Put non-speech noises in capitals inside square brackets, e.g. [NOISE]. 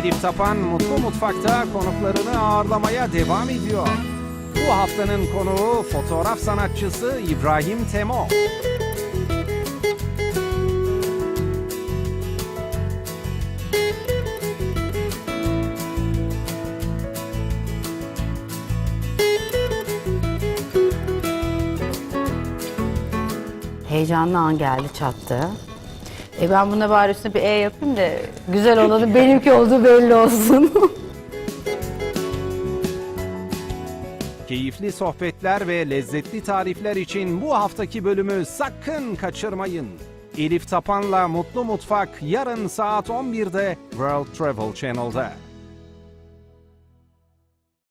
Elif Tapan Mutlu Mutfak'ta konuklarını ağırlamaya devam ediyor. Bu haftanın konuğu fotoğraf sanatçısı İbrahim Temo. Heyecanlı an geldi çattı. E ben buna bari üstüne bir E yapayım da güzel olanı benimki olduğu belli olsun. [LAUGHS] Keyifli sohbetler ve lezzetli tarifler için bu haftaki bölümü sakın kaçırmayın. Elif Tapan'la Mutlu Mutfak yarın saat 11'de World Travel Channel'da.